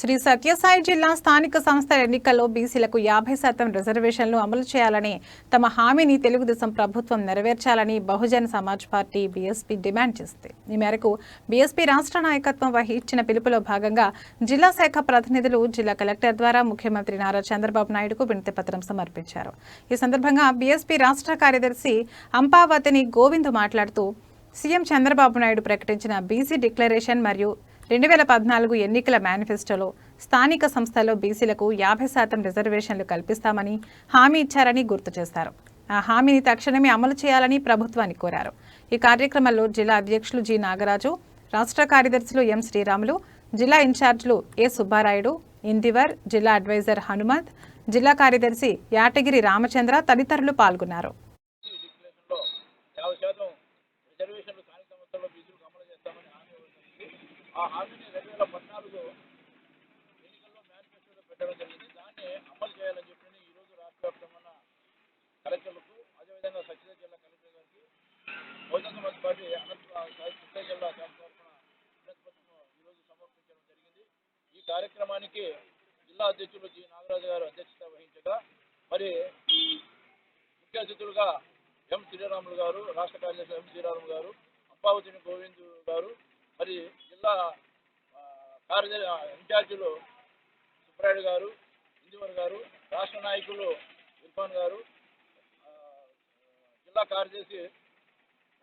శ్రీ సత్యసాయి జిల్లా స్థానిక సంస్థల ఎన్నికల్లో బీసీలకు యాభై శాతం రిజర్వేషన్లు అమలు చేయాలని తమ హామీని తెలుగుదేశం ప్రభుత్వం నెరవేర్చాలని Bahujan Samaj party BSP demand చేసింది. ఈ మేరకు బీఎస్పీ రాష్ట్ర నాయకత్వం వహించిన పిలుపులో భాగంగా జిల్లా శాఖ ప్రతినిధులు జిల్లా కలెక్టర్ ద్వారా ముఖ్యమంత్రి నారా చంద్రబాబు నాయుడుకు వినతి పత్రం సమర్పించారు. ఈ సందర్భంగా బీఎస్పీ రాష్ట్ర కార్యదర్శి అంపావతిని గోవింద్ మాట్లాడుతూ సీఎం చంద్రబాబు నాయుడు ప్రకటించిన బీసీ డిక్లరేషన్ మరియు రెండు వేల పద్నాలుగు ఎన్నికల మేనిఫెస్టోలో స్థానిక సంస్థల్లో బీసీలకు యాభై శాతం రిజర్వేషన్లు కల్పిస్తామని హామీ ఇచ్చారని గుర్తు చేశారు ఆ హామీని తక్షణమే అమలు చేయాలని ప్రభుత్వాన్ని కోరారు. ఈ కార్యక్రమంలో జిల్లా అధ్యక్షులు జి నాగరాజు రాష్ట్ర కార్యదర్శులు ఎం శ్రీరాములు జిల్లా ఇన్ఛార్జీలు ఏ సుబ్బారాయుడు ఇందివర్ జిల్లా అడ్వైజర్ హనుమంత్ జిల్లా కార్యదర్శి యాటగిరి రామచంద్ర తదితరులు పాల్గొన్నారు డిక్లరేషన్లో యాభై శాతం రిజర్వేషన్లు స్థానిక సంస్థల్లో బీసీలకు అమలు చేస్తామని హామీ ఇవ్వడం జరిగింది ఆ హామీని రెండు వేల పద్నాలుగు ఎన్నికల్లో మేనిఫెస్టోలో పెట్టడం జరిగింది. దాన్ని అమలు చేయాలని చెప్పి ఈరోజు రాష్ట్ర వ్యాప్తంగా ఉన్న కలెక్టర్లకు అదేవిధంగా సచివ జిల్లా కలెక్టర్ గారికి బహుజన సమాజ్ పార్టీ అనంత చిత్త జిల్లా శాఖ తరఫున వినతిపత్రం ఈరోజు సమర్పించడం జరిగింది. ఈ కార్యక్రమానికి జిల్లా అధ్యక్షులు జి. నాగరాజు గారు అధ్యక్షత వహించగా మరి ముఖ్య అతిథులుగా ఎం. శ్రీరాములు గారు రాష్ట్ర కార్యదర్శి ఎం. శ్రీరాములు గారు అప్పావతిని గోవింద్ గారు మరి జిల్లా ఆ, కార్యదర్శి ఇన్ఛార్జీలు సుబ్రాయుడు గారు ఇందివర్ గారు రాష్ట్ర నాయకులు ఇర్ఫాన్ గారు జిల్లా కార్యదర్శి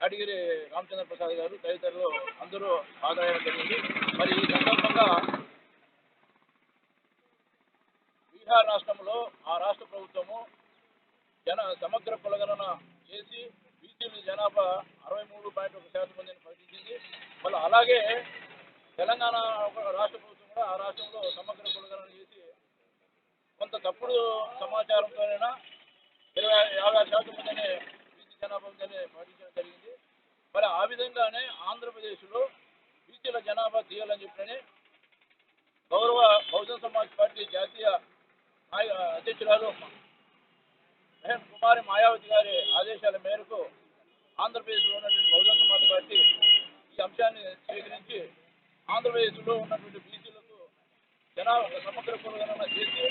అడిగిరి రామచంద్ర ప్రసాద్ గారు తదితరులు అందరూ ఆదాయం జరిగింది. మరి ఈ సందర్భంగా బీహార్ రాష్ట్రంలో ఆ రాష్ట్ర ప్రభుత్వము జన సమగ్ర కులగణన చేసి బీసీల జనాభా అరవై మూడు పాయింట్ ఒక శాతం అలాగే తెలంగాణ రాష్ట్ర ప్రభుత్వం కూడా ఆ రాష్ట్రంలో సమగ్ర కులగణన చేసి కొంత తప్పుడు సమాచారంతోనైనా ఇరవై యాభై ఆరు శాతం మందిని బీసీ జనాభా ఉందని పాటించడం జరిగింది. మరి ఆ విధంగానే ఆంధ్రప్రదేశ్లో బీసీల జనాభా తీయాలని చెప్పని గౌరవ బహుజన సమాజ్ పార్టీ జాతీయ అధ్యక్షురాలు మహేష్ కుమారి మాయావతి గారి ఆదేశాల మేరకు ఆంధ్రప్రదేశ్లో ఉన్నటువంటి బహుజన సమాజ్ పార్టీ ఈ అంశాన్ని స్వీకరించి ఆంధ్రప్రదేశ్లో ఉన్నటువంటి బీసీలకు జనాభా సమగ్ర కులగణన చేసి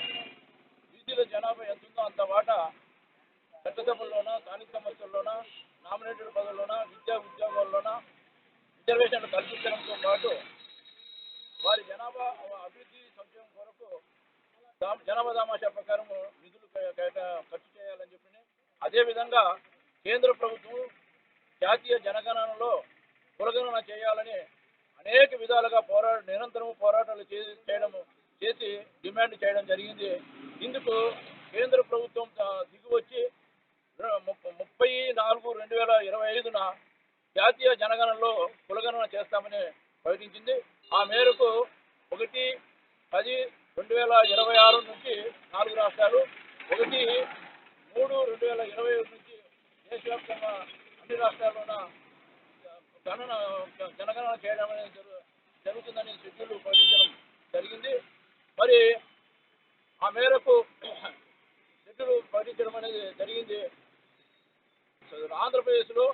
బీసీల జనాభా ఎంత ఉందో అంత వాటా చట్టసభల్లోన స్థానిక సమస్యల్లోన నామినేటెడ్ పదవుల్లోన విద్యా ఉద్యోగాల్లోన రిజర్వేషన్లు కల్పించడంతో పాటు వారి జనాభా అభివృద్ధి సంక్షేమం కొరకు జనాభా దామాషా ప్రకారం నిధులు ఖర్చు చేయాలని చెప్పి అదేవిధంగా కేంద్ర ప్రభుత్వం జాతీయ జనగణనలో కులగణన చేయాలని అనేక విధాలుగా పోరాట నిరంతరం పోరాటాలు చే- చేయడం చేసి డిమాండ్ చేయడం జరిగింది. ఇందుకు కేంద్ర ప్రభుత్వం దిగువచ్చి ముప్పై నాలుగు రెండు వేల ఇరవై ఐదున జాతీయ జనగణనలో కులగణన చేస్తామని ప్రకటించింది. ఆ మేరకు ఒకటి పది రెండు వేల ఇరవై ఆరు నుంచి నాలుగు రాష్ట్రాలు ఒకటి మూడు రెండు వేల ఇరవై ఒకటి నుంచి దేశవ్యాప్తంగా అన్ని రాష్ట్రాల్లోన గణన జనగణన చేయడం అనేది జరుగుతుందని షెడ్యూల్ ప్రకటించడం జరిగింది. మరి ఆ మేరకు షెడ్యూల్ ప్రకటించడం అనేది జరిగింది. ఆంధ్రప్రదేశ్లో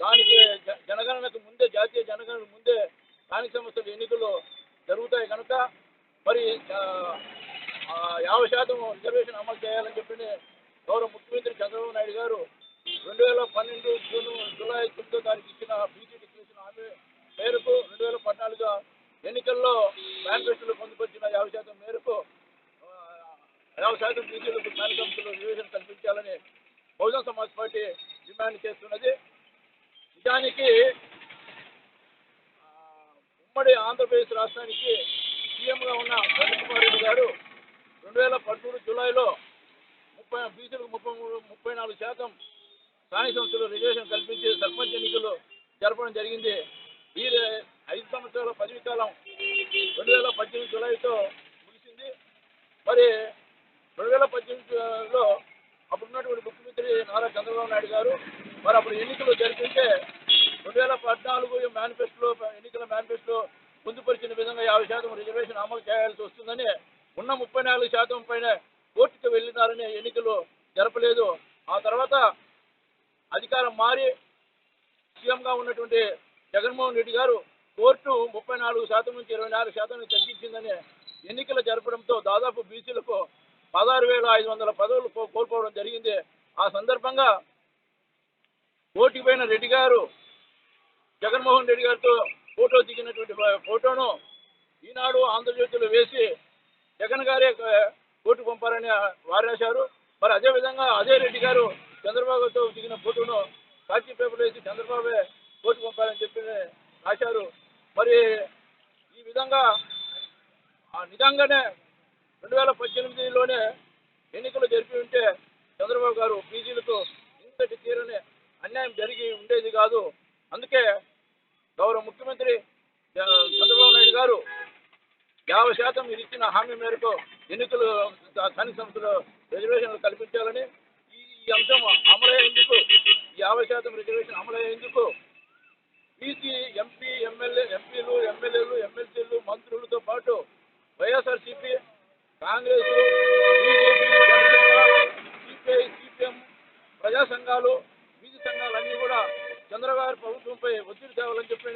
దానికి జ- జనగణనకు ముందే జాతీయ జనగణనకు ముందే స్థానిక సంస్థల ఎన్నికలు జరుగుతాయి కనుక మరి యాభై శాతం రిజర్వేషన్ అమలు చేయాలని చెప్పి గౌరవ ముఖ్యమంత్రి చంద్రబాబు నాయుడు గారు రెండు వేల పన్నెండు జూన్ వేల తొమ్మిదో తారీఖు ఇచ్చిన బీజీ డిక్లరేషన్ హామీ మేరకు రెండు వేల పద్నాలుగు ఎన్నికల్లో మేనిఫెస్టోలో పొందుపరిచిన యాభై శాతం మేరకు యాభై శాతం బీసీలకు స్థానిక నివేదన కల్పించాలని బహుజన సమాజ్ పార్టీ డిమాండ్ చేస్తున్నది. నిజానికి ఉమ్మడి ఆంధ్రప్రదేశ్ రాష్ట్రానికి సీఎంగా ఉన్న ప్రవీణ్ కుమార్ రెడ్డి గారు రెండు వేల పదమూడు జూలైలో ముప్పై బీసీలకు ముప్పై మూడు ముప్పై నాలుగు శాతం స్థానిక సంస్థలు రిజర్వేషన్ కల్పించి సర్పంచ్ ఎన్నికలు జరపడం జరిగింది. ఈ ఐదు సంవత్సరాల పదవి కాలం రెండు వేల పద్దెనిమిది జూలైతో ముగిసింది. మరి రెండు వేల పద్దెనిమిదిలో అప్పుడున్నటువంటి ముఖ్యమంత్రి నారా చంద్రబాబు నాయుడు గారు మరి అప్పుడు ఎన్నికలు జరిపితే రెండు వేల పద్నాలుగు మేనిఫెస్టోలో ఎన్నికల మేనిఫెస్టో పొందుపరిచిన విధంగా యాభై శాతం రిజర్వేషన్ అమలు చేయాల్సి వస్తుందని ఉన్న ముప్పై నాలుగు శాతం పైన కోర్టుకు వెళ్ళినారని ఎన్నికలు జరపలేదు. ఆ తర్వాత అధికారం మారి సీఎంగా ఉన్నటువంటి జగన్మోహన్ రెడ్డి గారు కోర్టు ముప్పై నాలుగు శాతం నుంచి ఇరవై నాలుగు శాతం తగ్గించిందని ఎన్నికలు జరపడంతో దాదాపు బీసీలకు పదహారు వేల ఐదు వందల పదవులు కోల్పోవడం జరిగింది. ఆ సందర్భంగా ఓటిపోయిన రెడ్డి గారు జగన్మోహన్ రెడ్డి గారితో ఫోటో దిగినటువంటి ఫోటోను ఈనాడు ఆంధ్రజ్యోతిలో వేసి జగన్ గారే ఓటు పంపారని వారేశారు మరి అదే విధంగా రెడ్డి గారు చంద్రబాబుతో దిగిన ఫోటోను కాచీ పేపర్లో వేసి చంద్రబాబే కోర్టు పంపాలని చెప్పి రాశారు. మరి ఈ విధంగా ఆ నిజంగానే రెండు వేల పద్దెనిమిదిలోనే ఎన్నికలు జరిపి ఉంటే చంద్రబాబు గారు బీజీలకు ఇంతటి తీరని అన్యాయం జరిగి ఉండేది కాదు. అందుకే గౌరవ ముఖ్యమంత్రి చంద్రబాబు నాయుడు గారు యాభై శాతం మీరు ఇచ్చిన హామీ మేరకు ఎన్నికలు స్థానిక సంస్థలు రిజర్వేషన్లు కల్పించాలని ఈ అంశం అమలయ్యేందుకు ఎందుకు యాభై శాతం రిజర్వేషన్ అమలయ్యేందుకు బీసీ ఎంపీ ఎమ్మెల్యే ఎంపీలు ఎమ్మెల్యేలు ఎమ్మెల్సీలు మంత్రులతో పాటు వైఎస్ఆర్సీపీ కాంగ్రెస్ సిపిఐ సిపిఎం ప్రజా సంఘాలు బీసీ సంఘాలన్నీ కూడా చంద్రబాబు ప్రభుత్వంపై ఒత్తిడి తేవాలని చెప్పి